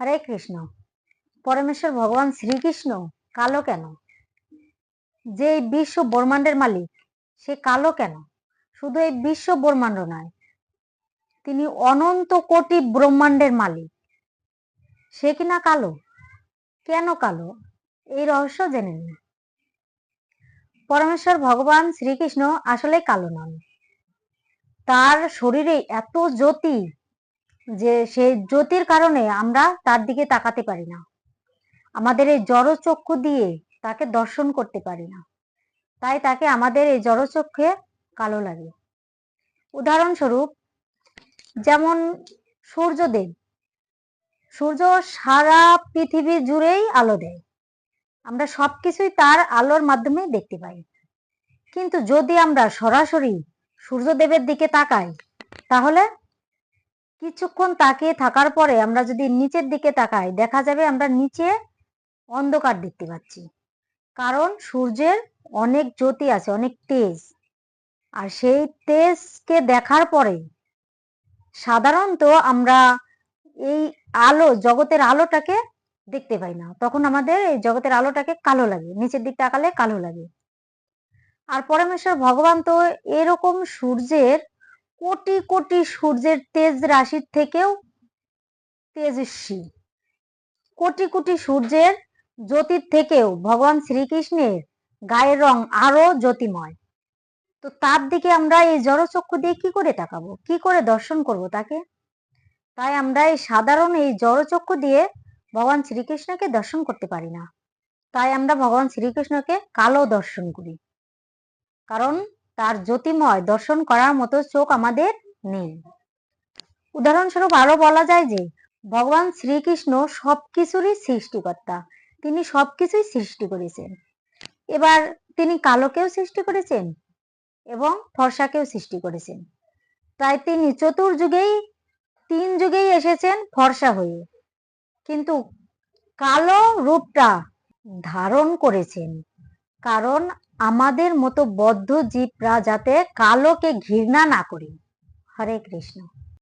হরে কৃষ্ণ। পরমেশ্বর ভগবান শ্রীকৃষ্ণ, কালো কেন? যে বিশ্ব ব্রহ্মাণ্ডের মালিক, সে কালো কেন? শুধু এই বিশ্ব ব্রহ্মাণ্ড নয়, তিনি অনন্ত কোটি ব্রহ্মাণ্ডের মালিক। সে কিনা কালো? কেন কালো? এই রহস্য জেনে নিন। পরমেশ্বর ভগবান শ্রীকৃষ্ণ আসলে কালো নন। তার শরীরে এত জ্যোতি যে সেই জ্যোতির কারণে আমরা তার দিকে তাকাতে পারি না। আমাদের এই জড়চক্ষু দিয়ে তাকে দর্শন করতে পারি না। তাই তাকে আমাদের এই জড়চক্ষে কালো লাগে। উদাহরণস্বরূপ, যেমন সূর্যদেব, সূর্য সারা পৃথিবী জুড়েই আলো দেয়। আমরা সবকিছুই তার আলোর মাধ্যমে দেখতে পাই। কিন্তু যদি আমরা সরাসরি সূর্যদেবের দিকে তাকাই, তাহলে কিছুক্ষণ তাকিয়ে থাকার পরে আমরা যদি নিচের দিকে তাকাই, দেখা যাবে আমরা নিচে অন্ধকার দেখতে পাচ্ছি। কারণ সূর্যের অনেক জ্যোতি আছে, অনেক তেজ। আর সেই তেজকে দেখার পরে সাধারণত আমরা এই আলো, জগতের আলোটাকে দেখতে পাই না। তখন আমাদের এই জগতের আলোটাকে কালো লাগে, নিচের দিক তাকালে কালো লাগে। আর পরমেশ্বর, ভগবান তো এরকম সূর্যের কোটি কোটি সূর্যের তেজ রাশির থেকেও তেজস্বী। কোটি কোটি সূর্যের জ্যোতির থেকেও ভগবান শ্রীকৃষ্ণের গায়ের রং আরও জ্যোতিময়। তো তার দিকে আমরা এই জড়চক্ষু দিয়ে কি করে তাকাবো? কি করে দর্শন করব তাকে? তাই আমরা এই সাধারণ এই জড়চক্ষু দিয়ে ভগবান শ্রীকৃষ্ণকে দর্শন করতে পারি না। তাই আমরা ভগবান শ্রীকৃষ্ণকে কালো দর্শন করি। কারণ তার জ্যোতিময় দর্শন করার মতো চোখ আমাদের নেই। উদাহরণস্বরূপ আরও বলা যায় যে, ভগবান শ্রীকৃষ্ণ সবকিছুরই সৃষ্টিকর্তা। তিনি সবকিছুই সৃষ্টি করেছেন। এবার তিনি কালোকেও সৃষ্টি করেছেন এবং ফর্সাকেও সৃষ্টি করেছেন। তাই তিনি চতুর্যুগেই, তিন যুগেই এসেছেন ফর্সা হয়ে। কিন্তু কালো রূপটা ধারণ করেছেন। কারণ আমাদের মতো বদ্ধ জীবরা যাতে কালোকে ঘৃণা না করি। হরে কৃষ্ণ।